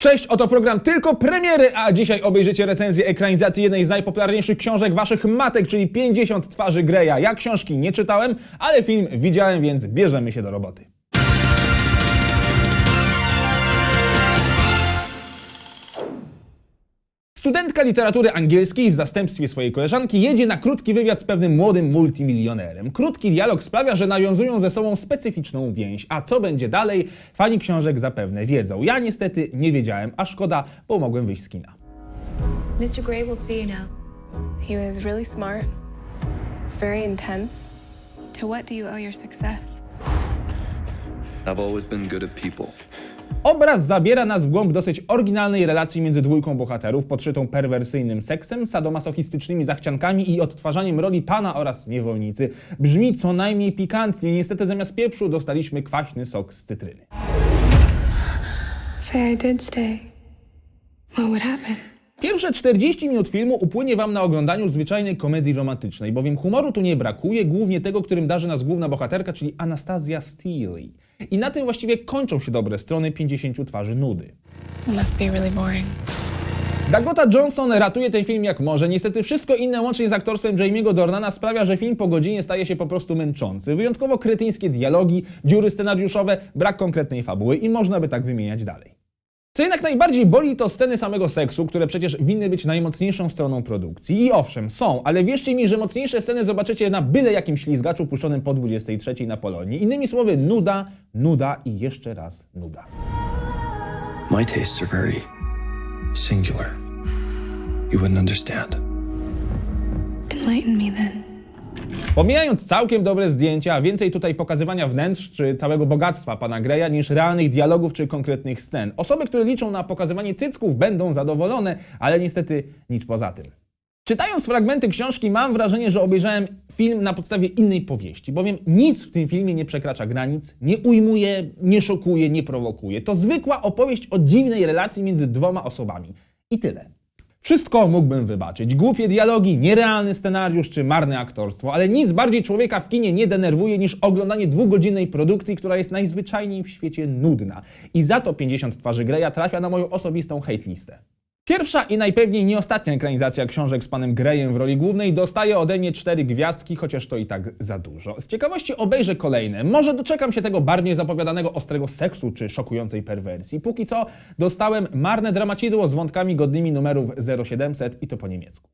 Cześć, oto program tylko premiery, a dzisiaj obejrzycie recenzję ekranizacji jednej z najpopularniejszych książek waszych matek, czyli 50 twarzy Greya. Ja książki nie czytałem, ale film widziałem, więc bierzemy się do roboty. Studentka literatury angielskiej w zastępstwie swojej koleżanki jedzie na krótki wywiad z pewnym młodym multimilionerem. Krótki dialog sprawia, że nawiązują ze sobą specyficzną więź. A co będzie dalej, fani książek zapewne wiedzą. Ja niestety nie wiedziałem, a szkoda, bo mogłem wyjść z kina. Mr. Gray will see you now. He was really smart, very intense. To what do you owe your success? I've always been good at people. Obraz zabiera nas w głąb dosyć oryginalnej relacji między dwójką bohaterów, podszytą perwersyjnym seksem, sadomasochistycznymi zachciankami i odtwarzaniem roli pana oraz niewolnicy. Brzmi co najmniej pikantnie. Niestety zamiast pieprzu dostaliśmy kwaśny sok z cytryny. Say I did stay. What would happen? Pierwsze 40 minut filmu upłynie Wam na oglądaniu zwyczajnej komedii romantycznej, bowiem humoru tu nie brakuje, głównie tego, którym darzy nas główna bohaterka, czyli Anastazja Steele. I na tym właściwie kończą się dobre strony 50 twarzy nudy. It must be really boring. Dakota Johnson ratuje ten film jak może. Niestety wszystko inne łącznie z aktorstwem Jamie'ego Dornana sprawia, że film po godzinie staje się po prostu męczący. Wyjątkowo kretyńskie dialogi, dziury scenariuszowe, brak konkretnej fabuły i można by tak wymieniać dalej. Co jednak najbardziej boli, to sceny samego seksu, które przecież winny być najmocniejszą stroną produkcji. I owszem, są, ale wierzcie mi, że mocniejsze sceny zobaczycie na byle jakim ślizgaczu puszczonym po 23 na Polonii. Innymi słowy, nuda, nuda i jeszcze raz nuda. My tastes are very singular. You wouldn't understand. Enlighten me then. Pomijając całkiem dobre zdjęcia, więcej tutaj pokazywania wnętrz czy całego bogactwa pana Greya niż realnych dialogów czy konkretnych scen. Osoby, które liczą na pokazywanie cycków będą zadowolone, ale niestety nic poza tym. Czytając fragmenty książki mam wrażenie, że obejrzałem film na podstawie innej powieści, bowiem nic w tym filmie nie przekracza granic, nie ujmuje, nie szokuje, nie prowokuje. To zwykła opowieść o dziwnej relacji między dwoma osobami. I tyle. Wszystko mógłbym wybaczyć. Głupie dialogi, nierealny scenariusz czy marne aktorstwo, ale nic bardziej człowieka w kinie nie denerwuje niż oglądanie dwugodzinnej produkcji, która jest najzwyczajniej w świecie nudna. I za to 50 twarzy Greya trafia na moją osobistą hate listę. Pierwsza i najpewniej nie ostatnia ekranizacja książek z panem Greyem w roli głównej dostaje ode mnie cztery gwiazdki, chociaż to i tak za dużo. Z ciekawości obejrzę kolejne. Może doczekam się tego bardziej zapowiadanego ostrego seksu czy szokującej perwersji. Póki co dostałem marne dramacidło z wątkami godnymi numerów 0700 i to po niemiecku.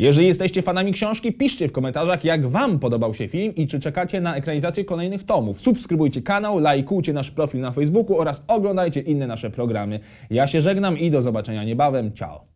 Jeżeli jesteście fanami książki, piszcie w komentarzach, jak Wam podobał się film i czy czekacie na ekranizację kolejnych tomów. Subskrybujcie kanał, lajkujcie nasz profil na Facebooku oraz oglądajcie inne nasze programy. Ja się żegnam i do zobaczenia niebawem. Ciao!